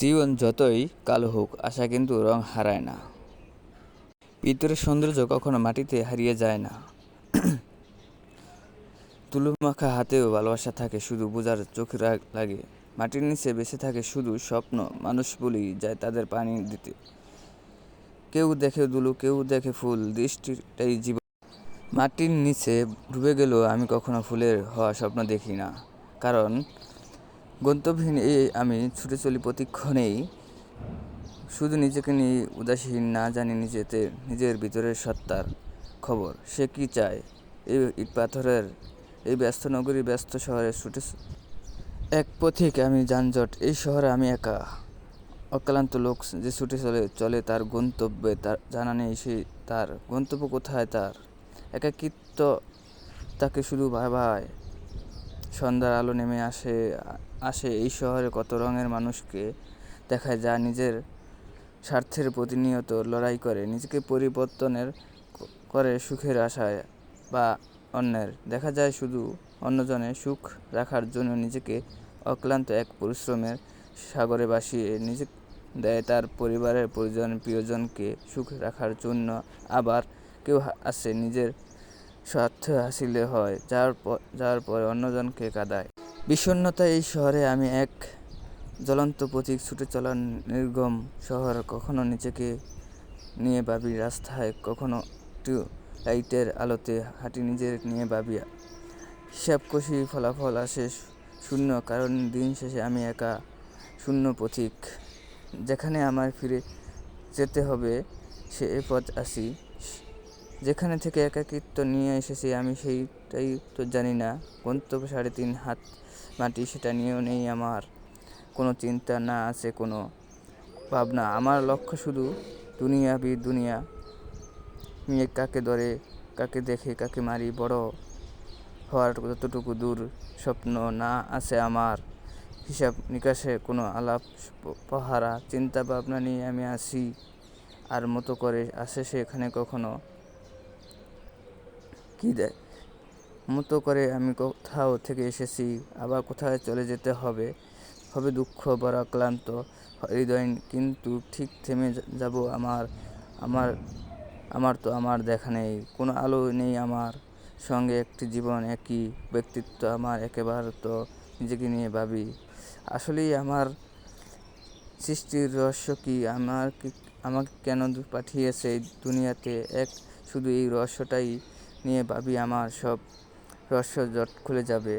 জীবন যতই কালো হোক, আশা কিন্তু রং হারায় না। ভিতরের সৌন্দর্য কখনো মাটিতে হারিয়ে যায় না। তুলোমাখা হাতেও ভালোবাসা থাকে, শুধু বোঝার চোখ লাগে। মাটির নিচে বেঁচে থাকে শুধু স্বপ্ন, মানুষ বলেই যায় তাদের পানি দিতে। কেউ দেখে দুলু, কেউ দেখে ফুল, দৃষ্টিটাই জীবন। মাটির নিচে ডুবে গেলেও আমি কখনো ফুলের হওয়া স্বপ্ন দেখি না, কারণ গন্তব্যহীন এই আমি ছুটে চলি প্রতিক্ষণেই। শুধু নিজেকে নিয়ে উদাসীন, না জানি নিজেতে, নিজের ভিতরের সত্তার খবর। সে কি চায়? এই ইট পাথরের, এই ব্যস্ত নগরী, ব্যস্ত শহরে ছুটে এক পথিক আমি যানজট, এই শহরে আমি একা। অক্লান্ত লোক যে ছুটে চলে চলে তার গন্তব্যে, তার জানা নেই সে তার গন্তব্য কোথায় তার। একাকিত্ব তাকে শুধু ভাবায়। সন্ধ্যার আলো নেমে আসে আসে এই শহরে কত রঙের মানুষকে দেখায় যা নিজের স্বার্থের প্রতিনিয়ত লড়াই করে, নিজেকে পরিবর্তনের করে সুখের আশায় বা অন্যের। দেখা যায় শুধু অন্যজনের সুখ রাখার জন্য নিজেকে অক্লান্ত এক পরিশ্রমের সাগরে ভাসিয়ে নিজে দেয় তার পরিবারের পরিজন, প্রিয়জনকে সুখ রাখার জন্য। আবার কেউ আছে নিজের স্বার্থ হাসিলে হয়, যার যার পরে অন্যজনকে কাঁদায়। বিষণ্ণতা এই শহরে আমি এক জ্বলন্ত প্রতীক ছুটে চলা নির্গম শহর, কখনো নিজেকে নিয়ে ভাবি রাস্তায়, কখনো লাইটের আলোতে হাঁটি নিজের নিয়ে ভাবি। হিসাব কষি ফলাফল আসে শূন্য, কারণ দিন শেষে আমি একা শূন্য পথিক। যেখানে আমার ফিরে যেতে হবে, সে এ পথ আসি। যেখানে থেকে একাকিত্ব নিয়ে এসেছি, আমি সেইটাই তো জানি না। গন্তব্য সাড়ে তিন হাত মাটি, সেটা নিয়েও নেই আমার কোনো চিন্তা, না আছে কোনো ভাবনা। আমার লক্ষ্য শুধু দুনিয়া বি দুনিয়া মেয়ে কাকে ধরে, কাকে দেখে, কাকে মারি, বড় হওয়ার যতটুকু দূর স্বপ্ন না আছে আমার। হিসাব নিকাশে কোনো আলাপ, পাহারা, চিন্তা ভাবনা নিয়ে আমি আসি আর মতো করে আসে সেখানে কখনো। কী দেয়? মতো করে আমি কোথাও থেকে এসেছি, আবার কোথায় চলে যেতে হবে? হবে দুঃখ, বড় ক্লান্ত হৃদয় কিন্তু ঠিক থেমে যাব আমার আমার আমার তো আমার দেখা নেই। কোনো আলো নেই আমার সঙ্গে, একটি জীবন একই, ব্যক্তিত্ব আমার একেবারে তো নিজেকে নিয়ে ভাবি। আসলেই আমার সৃষ্টির রহস্য কি? আমার আমাকে কেন পাঠিয়েছে এই দুনিয়াতে? এক, শুধু এই রহস্যটাই নিয়ে ভাবি আমার সব রহস্য জট খুলে যাবে।